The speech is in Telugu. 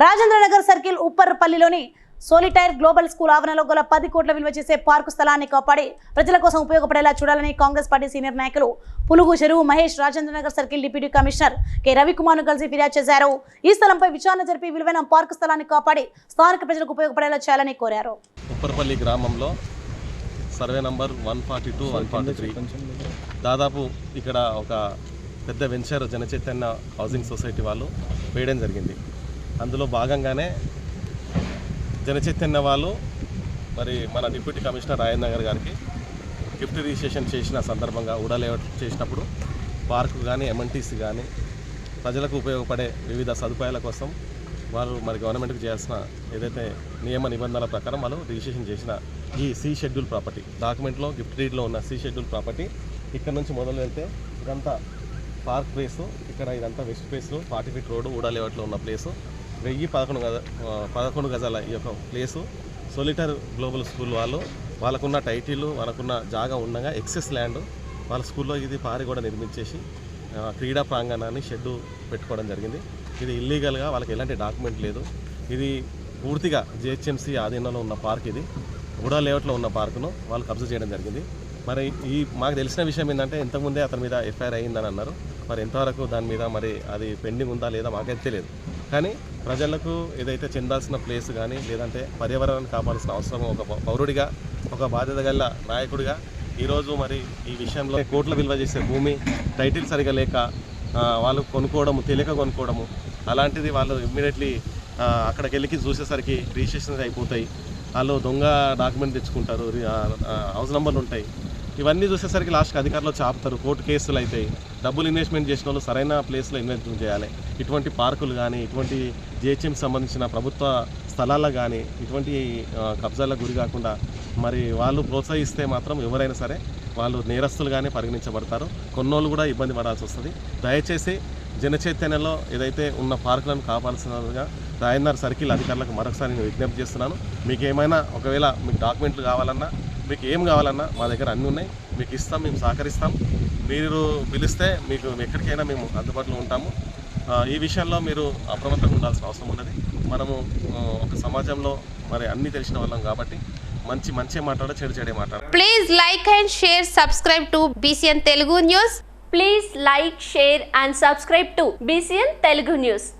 రాజేంద్రనగర్ సర్కిల్ ఉప్పర్పల్లిలోని సోలిటైర్ గ్లోబల్ స్కూల్ ఆవరణలో గల పది కోట్ల విలువ చేసే పార్కు స్థలాన్ని కాపాడి ప్రజల కోసం ఉపయోగపడేలా చూడాలని కాంగ్రెస్ పార్టీ సీనియర్ నాయకులు Pulugu Cheruvu Mahesh Rajendranagar circle deputy commissioner K రవికుమార్ను కలిసి ఫిర్యాదు చేశారు. ఈ స్థలంపై విచారణ జరిపి విలువైన పార్కు స్థలాన్ని కాపాడి స్థానిక ప్రజలకు ఉపయోగపడేలా చేయాలని కోరారు. ఉప్పరపల్లి గ్రామంలో survey number one forty two one forty three. దాదాపు ఇక్కడ ఒక పెద్ద వెంచర్ జనచైతన్య హౌసింగ్ సొసైటీ వాళ్ళు వేయడం జరిగింది. అందులో భాగంగానే జనచైతన్య వాళ్ళు మరి మన డిప్యూటీ కమిషనర్ రాజేంద్ర నగర్ గారికి గిఫ్ట్ రిజిస్ట్రేషన్ చేసిన సందర్భంగా ఉడా చేసినప్పుడు పార్కు కానీ ఎంఎన్టీసీ కానీ ప్రజలకు ఉపయోగపడే వివిధ సదుపాయాల కోసం వారు మరి గవర్నమెంట్కి చేయాల్సిన ఏదైతే నియమ నిబంధనల ప్రకారం వాళ్ళు రిజిస్ట్రేషన్ చేసిన ఈ సి షెడ్యూల్ ప్రాపర్టీ డాక్యుమెంట్లో గిఫ్ట్ డీడ్లో ఉన్న సి షెడ్యూల్ ప్రాపర్టీ ఇక్కడ నుంచి మొదలు వెళ్తే ఇదంతా పార్క్ ప్లేసు ఇక్కడ ఇదంతా west place forty feet road ఊడా లేఅవుట్లో ఉన్న ప్లేసు వెయ్యి పదకొండు గజ పదకొండు గజాల ఈ యొక్క ప్లేసు. సొలిటర్ గ్లోబల్ స్కూల్ వాళ్ళు వాళ్ళకున్న టైటిల్ వాళ్ళకున్న జాగా ఉండగా ఎక్సెస్ ల్యాండ్ వాళ్ళ స్కూల్లో ఇది పారి కూడా నిర్మించేసి క్రీడా ప్రాంగణాన్ని షెడ్డు పెట్టుకోవడం జరిగింది. ఇది ఇల్లీగల్గా వాళ్ళకి ఎలాంటి డాక్యుమెంట్ లేదు. ఇది పూర్తిగా జిహెచ్ఎంసీ ఆధీనంలో ఉన్న పార్క్ ఇది. ఉడా లేఅవుట్లో ఉన్న పార్కును వాళ్ళు కబ్జా చేయడం జరిగింది. మరి ఈ మాకు తెలిసిన విషయం ఏంటంటే ఇంతకుముందే అతని మీద ఎఫ్ఐఆర్ అయ్యిందని అన్నారు. మరి ఎంతవరకు దాని మీద మరి అది పెండింగ్ ఉందా లేదా మాకైతే తెలియదు. కానీ ప్రజలకు ఏదైతే చెందాల్సిన ప్లేస్ కానీ లేదంటే పర్యావరణాన్ని కాపాడాల్సిన అవసరం ఒక పౌరుడిగా ఒక బాధ్యత గల నాయకుడిగా ఈరోజు మరి ఈ విషయంలో కోట్ల విలువ చేసే భూమి టైటిల్ సరిగా లేక వాళ్ళు కొనుక్కోవడము తెలియక కొనుక్కోవడము అలాంటిది వాళ్ళు ఇమ్మీడియట్లీ అక్కడికి వెళ్ళి చూసేసరికి రిజిస్ట్రేషన్స్ అయిపోతాయి. వాళ్ళు దొంగ డాక్యుమెంట్ తెచ్చుకుంటారు హౌస్ నెంబర్లు ఉంటాయి. ఇవన్నీ చూసేసరికి లాస్ట్కి అధికారులు చాపుతారు. కోర్టు కేసులు అవుతాయి డబ్బులు ఇన్వెస్ట్మెంట్ చేసిన వాళ్ళు సరైన ప్లేస్లో ఇన్వెస్ట్మెంట్ చేయాలి. ఇటువంటి పార్కులు కానీ ఇటువంటి జిహెచ్ఎం సంబంధించిన ప్రభుత్వ స్థలాల్లో కానీ ఇటువంటి కబ్జాలకు గురి కాకుండా మరి వాళ్ళు ప్రోత్సహిస్తే మాత్రం ఎవరైనా సరే వాళ్ళు నేరస్తులుగానే పరిగణించబడతారు. కొన్నోళ్ళు కూడా ఇబ్బంది పడాల్సి వస్తుంది. దయచేసి జనచైతన్యంలో ఏదైతే ఉన్న పార్కులను కాపాడుతున్నదిగా రాయన్నర్ సర్కిల్ అధికారులకు మరొకసారి నేను విజ్ఞప్తి చేస్తున్నాను. మీకు ఏమైనా ఒకవేళ మీకు డాక్యుమెంట్లు కావాలన్నా మీకు ఏం కావాలన్నా మా దగ్గర అన్నీ ఉన్నాయి. మీకు ఇస్తాం మేము సహకరిస్తాం. మీరు పిలిస్తే మీకు ఎక్కడికైనా మేము అందుబాటులో ఉంటాము. ఈ విషయంలో మీరు అప్రమత్తంగా ఉండాల్సిన అవసరం ఉన్నది. మనము ఒక సమాజంలో మరి అన్నీ తెలిసిన వాళ్ళం కాబట్టి మంచి మంచి మాట్లాడ చెడు చెడే మాట్లాడ. Please like and share subscribe to BCN Telugu news please like share and subscribe to BCN Telugu news